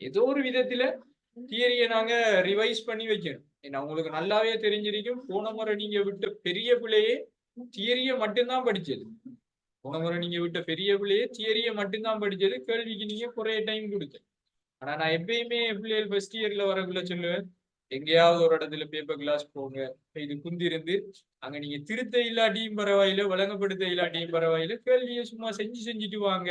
ஏதோ ஒரு விதத்துல தியரியை நாங்க ரிவைஸ் பண்ணி வைக்கணும். ஏன்னா உங்களுக்கு நல்லாவே தெரிஞ்சிருக்கும். போன முறை நீங்க விட்ட பெரிய பிள்ளையே தியரியை மட்டும்தான் படிச்சது. போன முறை நீங்க விட்ட பெரிய பிள்ளையே தியரிய மட்டும்தான் படிச்சது. கேள்விக்கு நீங்க குறைய டைம் கொடுத்தேன் ஆனா நான் எப்பயுமே பிள்ளைகள் ஃபர்ஸ்ட் இயர்ல வரக்குள்ள சொல்லுவேன். எங்கேயாவது ஒரு இடத்துல பேப்பர் கிளாஸ் போங்க. இது குந்திருந்து அங்க நீங்க திருத்த இல்லாட்டியும் பரவாயில்ல வழங்கப்படுத்த இல்லாட்டியும் பரவாயில்ல. கேள்வியை சும்மா செஞ்சு செஞ்சுட்டு வாங்க.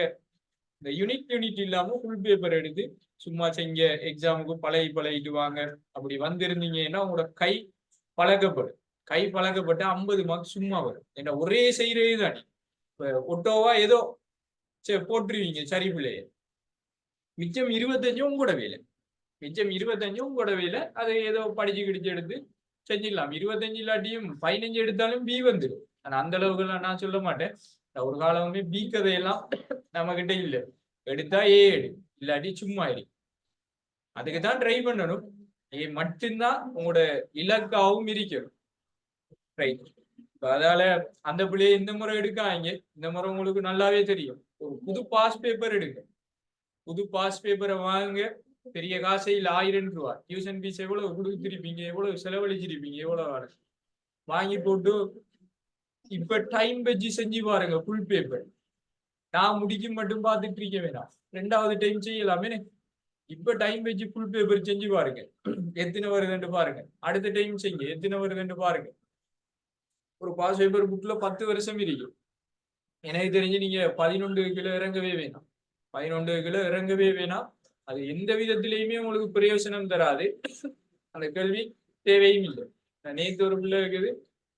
இந்த யூனிட் யூனிட் இல்லாம ஃபுல் பேப்பர் எடுத்து சும்மா செஞ்ச எக்ஸாமுக்கு பழகி பழகிட்டு வாங்க. அப்படி வந்திருந்தீங்கன்னா உங்களோட கை பழக்கப்படும். கை பழக்கப்பட்டு ஐம்பது மார்க் சும்மா வரும். ஏன்னா ஒரே செய்யறது தான். இப்ப ஒட்டோவா ஏதோ சரி போட்டுருவீங்க சரி பிள்ளைய. மிச்சம் இருபத்தஞ்சும் உங்களோட வேலை. மிச்சம் இருபத்தஞ்சும் உங்களோட வேலை. அதை ஏதோ படிச்சு கிடிச்சு எடுத்து செஞ்சிடலாம். இருபத்தஞ்சு இல்லாட்டியும் பதினஞ்சு எடுத்தாலும் பி வந்துடும் ஆனா அந்த அளவுக்குலாம் நான் சொல்ல மாட்டேன். ஒரு காலமே பி கதையெல்லாம் நம்ம கிட்ட இல்லை. எடுத்தா ஏ எடு இல்லாட்டி சும்மா எடு அதுக்கு தான் ட்ரை பண்ணணும். ஏ மட்டும்தான் உங்களோட இலக்காவும் இருக்கணும். ரைட் அதால அந்த பிள்ளைய இந்த முறை எடுக்காங்க இந்த முறை உங்களுக்கு நல்லாவே தெரியும். ஒரு புது பாஸ் பேப்பர் எடுங்க. புது பாஸ் பேப்பரை வாங்க பெரிய காசையில் ஆயிரம் ரூபா. டியூஷன் ஃபீஸ் எவ்வளவு கொடுத்துருப்பீங்க? எவ்வளவு செலவழிச்சிருப்பீங்க? எவ்வளவு வாங்கி போட்டு இப்ப டைம் வச்சு செஞ்சு பாருங்க ஃபுல் பேப்பர் நான் முடிக்கும் மட்டும் பார்த்துட்டு இருக்க வேணாம். ரெண்டாவது டைம் செய்யலாமே. இப்ப டைம் வச்சு ஃபுல் பேப்பர் செஞ்சு பாருங்க. எத்தனை வருதுன்னு பாருங்க. அடுத்த டைம் செய்யுங்க. எத்தனை வருதுன்னு பாருங்க. ஒரு பாஸ் பேப்பர் புக்ல பத்து வருஷம் இருக்கும் எனக்கு தெரிஞ்சு நீங்க பதினொன்று கிலோ இறங்கவே வேணாம். பதினொன்று கிலோ இறங்கவே வேணாம். அது எந்த விதத்திலையுமே உங்களுக்கு பிரயோஜனம் தராது. அந்த கல்வி தேவையும் இல்லை. நேற்று ஒரு பிள்ளை இருக்குது.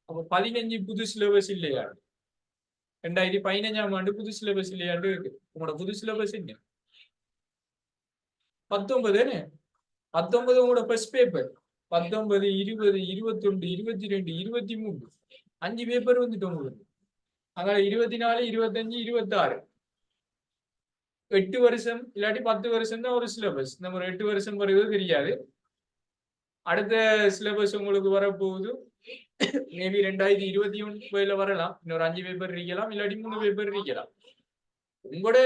அப்போ பதினஞ்சு புது சிலபஸ் இல்லையா? ரெண்டாயிரத்தி பதினஞ்சாம் ஆண்டு புது சிலபஸ் இல்லையாண்டு இருக்கு உங்களோட புது சிலபஸ் என்ன? பத்தொன்பது பத்தொன்பது உங்களோட ஃபர்ஸ்ட் பேப்பர் பத்தொன்பது இருபது இருபத்தொண்டு இருபத்தி ரெண்டு இருபத்தி மூணு அஞ்சு பேப்பர் வந்துட்டு உங்களுக்கு. அங்கே இருபத்தி நாலு இருபத்தஞ்சு இருபத்தாறு. எட்டு வருஷம் இல்லாட்டி பத்து வருஷம் தான் ஒரு சிலபஸ் நம்ம ஒரு எட்டு வருஷம் வருது தெரியாது. அடுத்த சிலபஸ் உங்களுக்கு வரப்போகுது. மேபி ரெண்டாயிரத்தி இருபத்தி ஒன்பதுல வரலாம். இன்னொரு அஞ்சு பேப்பர் இருக்கலாம் இல்லாட்டி மூணு பேப்பர் இருக்கலாம். உங்களோட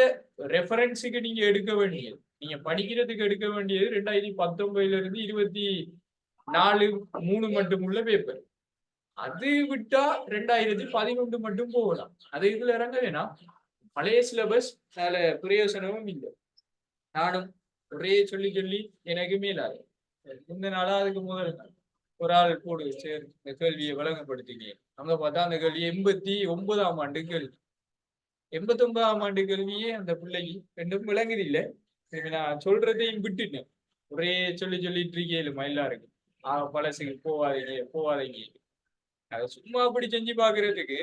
ரெஃபரன்ஸுக்கு நீங்க எடுக்க வேண்டியது. நீங்க படிக்கிறதுக்கு எடுக்க வேண்டியது ரெண்டாயிரத்தி பத்தொன்பதுல இருந்து இருபத்தி நாலு மூணு மட்டும் உள்ள பேப்பர் அது விட்டா ரெண்டாயிரத்தி பதினொன்று மட்டும் போகலாம். அது இதுல இறங்க வேணாம். பழைய சிலபஸ் அதுல பிரயோசனமும் இல்லை. நானும் ஒரே சொல்லி சொல்லி எனக்கு மேலாகும் இந்த நாளா அதுக்கு முதல் நாள். ஒரு ஆள் போடு சரி இந்த கேள்வியை வழங்கப்படுத்தினே அங்க பார்த்தா அந்த கேள்வி எண்பத்தி ஒன்பதாம் ஆண்டு கேள்வி. எண்பத்தி ஒன்பதாம் ஆண்டு கேள்வியே அந்த பிள்ளைக்கு ரெண்டும் விளங்குது இல்லை நான் சொல்றதையும் விட்டுட்டேன். ஒரே சொல்லி சொல்லிட்டு இருக்கேன் எல்லாருக்கும் ஆஹ் பழசுக்கு போவாதீங்க போவாதீங்க அதை சும்மா அப்படி செஞ்சு பாக்குறதுக்கு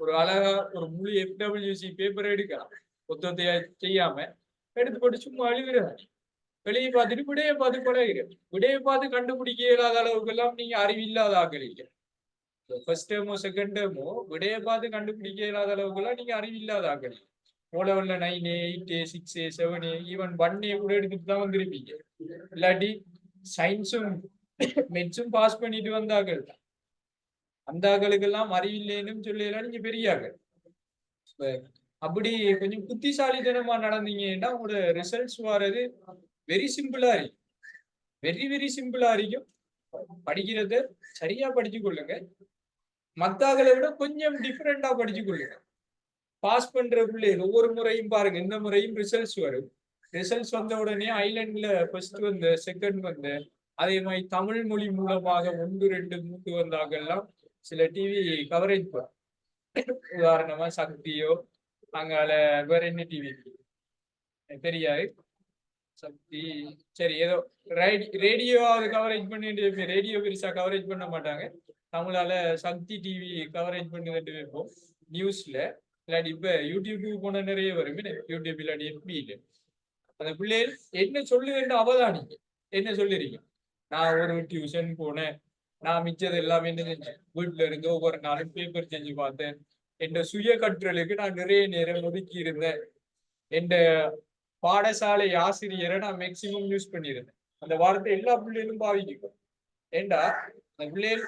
ஒரு அழகா ஒரு முழு எஃப்டபிள்யூசி பேப்பர் எடுக்கலாம். புத்தகத்தையா செய்யாம எடுத்து போட்டு சும்மா அழுகிறது வெளியே பார்த்துட்டு விடையை பார்த்து பழகிறேன் விடையை பார்த்து கண்டுபிடிக்க இயலாத அளவுக்கு எல்லாம் நீங்க அறிவில்லாத ஆக்கலீங்க ஃபர்ஸ்ட் டேமோ செகண்ட் டேமோ விடையை பார்த்து கண்டுபிடிக்க இயலாத அளவுக்கு எல்லாம் நீங்க அறிவில்லாத ஆக்கலீங்க ஓலவல்ல nine eight six seven even one A கூட எடுத்துட்டு தான் வந்திருப்பீங்க. இல்லாட்டி சயின்ஸும் மெட்ஸும் பாஸ் பண்ணிட்டு வந்தார்கள் அந்த ஆக்களுக்கெல்லாம் அறிவில்லைன்னு சொல்லலாம் நீங்க பெரிய ஆக்கள். அப்படி கொஞ்சம் புத்திசாலித்தனமா நடந்தீங்கன்னா உங்களோட ரிசல்ட்ஸ் வர்றது வெரி சிம்பிளா இருக்கும் வெரி வெரி சிம்பிளா இருக்கும் படிக்கிறத சரியா படிச்சு கொள்ளுங்க. மத்தாக்களை விட கொஞ்சம் டிஃப்ரெண்டா படிச்சு கொள்ளுங்க. பாஸ் பண்ற பிள்ளைகள் ஒவ்வொரு முறையும் பாருங்க. இந்த முறையும் ரிசல்ட்ஸ் வரும். ரிசல்ட்ஸ் வந்த உடனே ஐலண்ட்ல ஃபர்ஸ்ட் வந்த செகண்ட் வந்து அதே மாதிரி தமிழ் மொழி மூலமாக ஒன்று ரெண்டு மூன்று வந்தாங்கெல்லாம் சில டிவி கவரேஜ் உதாரணமா சக்தியோ அங்கால வேற என்ன டிவி தெரியாது. சக்தி. சரி ஏதோ ரேடியோவாவது கவரேஜ் பண்ணிட்டு ரேடியோ பெருசா கவரேஜ் பண்ண மாட்டாங்க. தமிழால சக்தி டிவி கவரேஜ் பண்ணிட்டு வைப்போம் நியூஸ்ல இல்லாட்டி இப்ப யூடியூபுக்கு போன நிறைய வரும். யூடியூப் இல்லாட்டி எப்படி அந்த பிள்ளைகள் என்ன சொல்லுவேன் அவதானிங்க. என்ன சொல்லிருக்கீங்க நான் ஒரு டியூஷன் போனேன். நான் மிச்சது எல்லாமே என்ன செஞ்சேன் வீட்டுல இருந்து ஒவ்வொரு நாளும் பேப்பர் செஞ்சு பார்த்தேன். என் சுய கற்றலுக்கு நான் நிறைய நேரம் ஒதுக்கி இருந்தேன். என் பாடசாலை ஆசிரியரை நான் மேக்சிமம் யூஸ் பண்ணியிருந்தேன். அந்த வார்த்தை எல்லா பிள்ளைகளும் பாவிக்கும். ஏண்டா? அந்த பிள்ளைகள்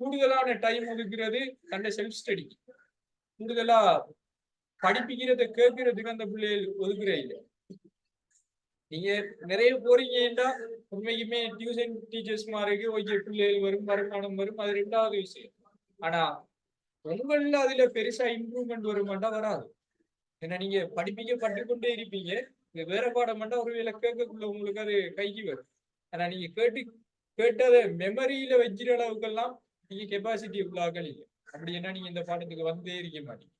கூடுதலான டைம் ஒதுக்குறது தன்னை செல்ஃப் ஸ்டடி கூடுதலா படிப்பிக்கிறத கேட்கறதுக்கு அந்த பிள்ளைகள் ஒதுக்குறே இல்லை. நீங்க நிறைய போறீங்கன்னா உண்மைக்குமே டியூஷன் டீச்சர்ஸ் மாதிரி ஓகே பிள்ளைகள் வரும் வருமானம் வரும் அது ரெண்டாவது விஷயம். ஆனா உங்களில் அதுல பெருசா இம்ப்ரூவ்மெண்ட் வருமாட்டா வராது. ஏன்னா நீங்க படிப்பீங்க பட்டுக்கொண்டே இருப்பீங்க. இது வேற பாடம் மட்டும் ஒருவேளை கேட்கக்குள்ள உங்களுக்கு அது கைக்கு வரும். ஆனா நீங்க கேட்டு கேட்டதை மெமரியில வச்சுற அளவுக்கெல்லாம் நீங்க கெப்பாசிட்டி உள்ளாக்கள் இல்லை அப்படி என்ன நீங்க இந்த பாடத்துக்கு வந்தே இருக்க மாட்டீங்க.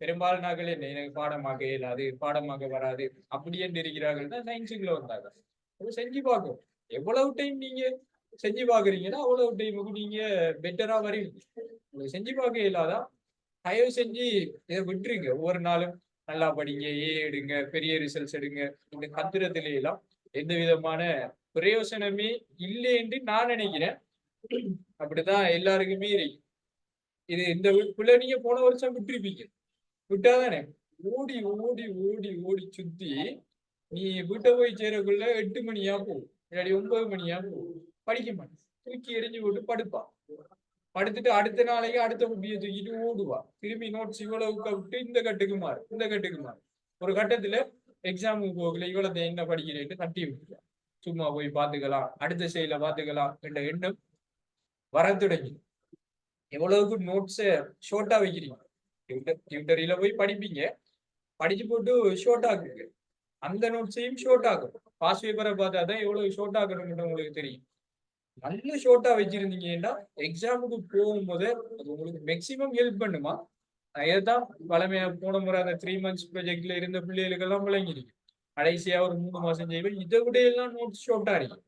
பெரும்பாலும் நாட்கள் என்ன எனக்கு பாடமாக இயலாது பாடமாக வராது அப்படி என்று இருக்கிறார்கள் தான் சயின்ஸுக்குள்ள வந்தாங்க. செஞ்சு பார்க்கும் எவ்வளவு டைம் நீங்க செஞ்சு பாக்குறீங்கன்னா அவ்வளவு டைமுக்கு நீங்க பெட்டரா வருவீங்க உங்களுக்கு செஞ்சு பார்க்க இயலாதான் தயவு செஞ்சு இதை விட்டுருங்க. ஒவ்வொரு நாளும் நல்லா படிங்க ஏ எடுங்க பெரிய ரிசல்ட்ஸ் எடுங்க. இந்த கத்துறதுல எல்லாம் எந்த விதமான பிரயோசனமே இல்லைன்னு நான் நினைக்கிறேன். அப்படிதான் எல்லாருக்குமே இருக்கு இது இந்த பிள்ளை நீங்க போன வருஷம் விட்டுருப்பீங்க. விட்டாதானே? ஓடி ஓடி ஓடி ஓடி சுத்தி நீ வீட்டை போய் சேரக்குள்ள எட்டு மணியா போகும் இல்லாட்டி ஒன்பது மணியா போகும் படிக்க மாட்டேன். தூக்கி எரிஞ்சு போட்டு படுப்பா படுத்துட்டு அடுத்த நாளைக்கு அடுத்த குட்டியை தூக்கிட்டு ஓடுவா. திரும்பி நோட்ஸ் இவ்வளவுக்கு விட்டு இந்த கட்டுக்கு மாறு இந்த கட்டுக்கு மாறு. ஒரு கட்டத்துல எக்ஸாமுக்கு போகல இவ்வளவு என்ன படிக்கிறேன்னு தட்டி விட்டுருவா சும்மா போய் பாத்துக்கலாம் அடுத்த செயல பாத்துக்கலாம் என்ற எண்ணம் வர தொடங்கி எவ்வளவுக்கு நோட்ஸ ஷோர்ட்டா வைக்கிறீங்க? டியூட்டரியில போய் படிப்பீங்க. படிச்சு போட்டு ஷோர்ட் ஆக்குங்க. அந்த நோட்ஸையும் ஷோர்ட் ஆகும் பாஸ் பேப்பரை பார்த்தா தான் எவ்வளவு ஷோர்ட் ஆகணும்னு உங்களுக்கு தெரியும். நல்ல ஷோர்ட்டா வச்சிருந்தீங்கன்னா எக்ஸாமுக்கு போகும்போது அது உங்களுக்கு மேக்சிமம் ஹெல்ப் பண்ணுமா? தான் வளமையா போன முறை அந்த த்ரீ மந்த்ஸ் ப்ரொஜெக்ட்ல இருந்த பிள்ளைகளுக்கெல்லாம் விளங்கிருக்கு கடைசியா ஒரு மூணு மாசம் செய்வேன் இதை விட எல்லாம் நோட்ஸ் ஷோர்ட்டா இருக்கு.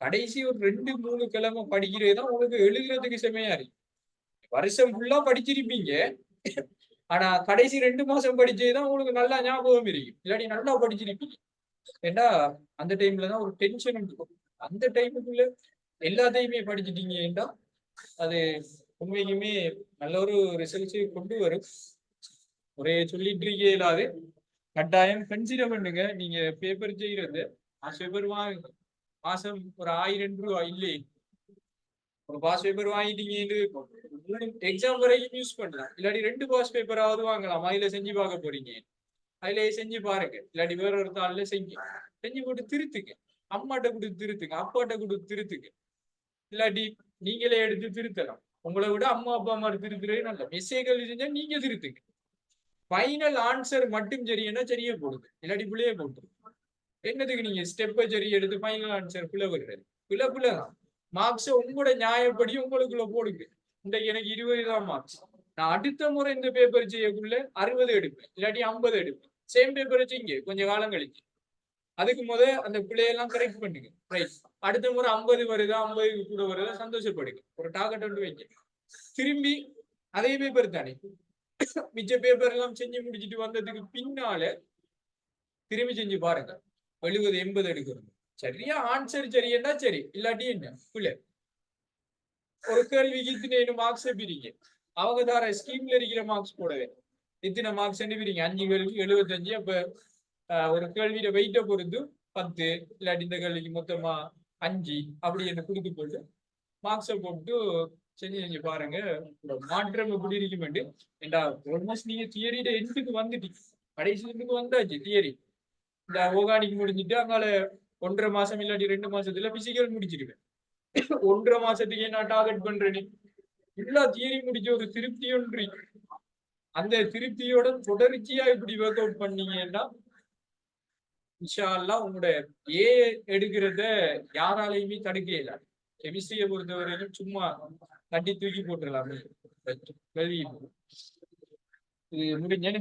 கடைசி ஒரு ரெண்டு மூணு கிழமை படிக்கிறது தான் உங்களுக்கு எழுதுறதுக்கு செமையா இருக்கு. வருஷம் ஃபுல்லா படிச்சிருப்பீங்க. ஆனா கடைசி ரெண்டு மாசம் படிச்சதுதான் உங்களுக்கு நல்லா ஞாபகம் இருக்கு. இல்லாட்டி நல்லா படிச்சிருப்பீங்க. ஏன்னா அந்த டைம்ல தான் ஒரு டென்ஷன் இருக்கும் அந்த டைமுக்குள்ள எல்லாத்தையுமே படிச்சுட்டீங்கன்னா அது உண்மைக்குமே நல்ல ஒரு ரிசல்ட்ஸ் கொண்டு வரும். ஒரே சொல்லிட்டு இருக்கே இல்லாது கட்டாயம் கன்சிடர் பண்ணுங்க. நீங்க பேப்பர் செய்யறது. பேப்பர் வாங்க. மாசம் ஒரு ஆயிரம் ரூபாய் இல்லை. ஒரு பாஸ் பேப்பர் வாங்கிட்டீங்கன்னு எக்ஸாம் வரைக்கும் யூஸ் பண்ணலாம். இல்லாட்டி ரெண்டு பாஸ் பேப்பராவது வாங்கலாம். அதுல செஞ்சு பார்க்க போறீங்க. அதுல செஞ்சு பாருங்க. இல்லாட்டி வேற ஒரு தாள்ல செஞ்சு செஞ்சு போட்டு திருத்துங்க. அம்மாட்ட கொடுத்து திருத்துங்க. அப்பாட்ட கொடுத்து திருத்துங்க. இல்லாட்டி நீங்களே எடுத்து திருத்தலாம். உங்களை விட அம்மா அப்பா அம்மா திருத்துறது நல்ல மிஸ்டேக்கள் செஞ்சா நீங்க திருத்துங்க. ஃபைனல் ஆன்சர் மட்டும் சரின்னா சரியே போடுது இல்லாட்டி பிள்ளையே போட்டுரு என்னதுக்கு நீங்க ஸ்டெப்பை சரி எடுத்து ஃபைனல் ஆன்சர் பிள்ளை விடுறது? பிள்ளை பிள்ளை தான். மார்க்ஸ் உங்களோட நியாயப்படி உங்களுக்குள்ள போடுங்க. இன்றைக்கு எனக்கு இருபது தான் மார்க்ஸ் நான் அடுத்த முறை இந்த பேப்பர் செய்யக்குள்ள அறுபது எடுப்பேன். இல்லாட்டி ஐம்பது எடுப்பேன். சேம் பேப்பர் வச்சுங்க கொஞ்சம் காலம் கழிச்சு. அதுக்கு முத அந்த பிள்ளையெல்லாம் கரெக்ட் பண்ணுங்க. ரைட் அடுத்த முறை ஐம்பது வருதா ஐம்பது கூட வருதா சந்தோஷப்படுங்க. ஒரு டார்கெட் ஒன்று வைங்க. திரும்பி அதே பேப்பர் தானே. மிச்ச பேப்பர் எல்லாம் செஞ்சு முடிச்சிட்டு வந்ததுக்கு பின்னால திரும்பி செஞ்சு பாருங்க. எழுபது எண்பது எடுக்கிறது சரியா? ஆன்சர் சரியா சரி. இல்லாட்டி என்ன? பிள்ளை. ஒரு கேள்விக்கு இத்தனை மார்க்ஸ் பிரிங்க. அவங்க தர ஸ்கீம்ல இருக்கிற மார்க்ஸ் போடவே. இத்தனை மார்க்ஸ் பிரிங்க? அஞ்சு கேள்வி எழுபத்தஞ்சு. அப்ப ஒரு கேள்வியில வெயிட்ட பொறுத்து பத்து. இல்லாட்டி இந்த கேள்விக்கு மொத்தமா அஞ்சு அப்படி என்ன கொடுத்து போட்டு மார்க்ஸை போட்டு செஞ்சு செஞ்சு பாருங்க மாற்றம் எப்படி இருக்கும் ஏண்டா ஆல்மோஸ்ட் நீங்க தியரியில எண்டுக்கு வந்துட்டீங்க கடைசி எண்டுக்கு வந்தாச்சு தியரி இந்த ஓகானிக் முடிஞ்சிட்டு அங்கால ஒன்றரை மாசம் இல்லாட்டி ரெண்டு மாசத்துல பிசிக்கல் முடிச்சிருவேன். ஒன்றரை மாசத்துக்கு நான் டார்கெட் பண்றேன்னு எல்லா தியரி முடிச்ச ஒரு திருப்தி ஒன்று. அந்த திருப்தியோட தொடர்ச்சியா இப்படி ஒர்க் அவுட் பண்ணீங்கன்னா இன்ஷால்லா உங்களோட ஏ எடுக்கிறத யாராலையுமே தடுக்க இயலாது. கெமிஸ்ட்ரியை பொறுத்தவரையிலும் சும்மா தட்டி தூக்கி போட்டுடலாமே. இது முடிஞ்சேன்னு?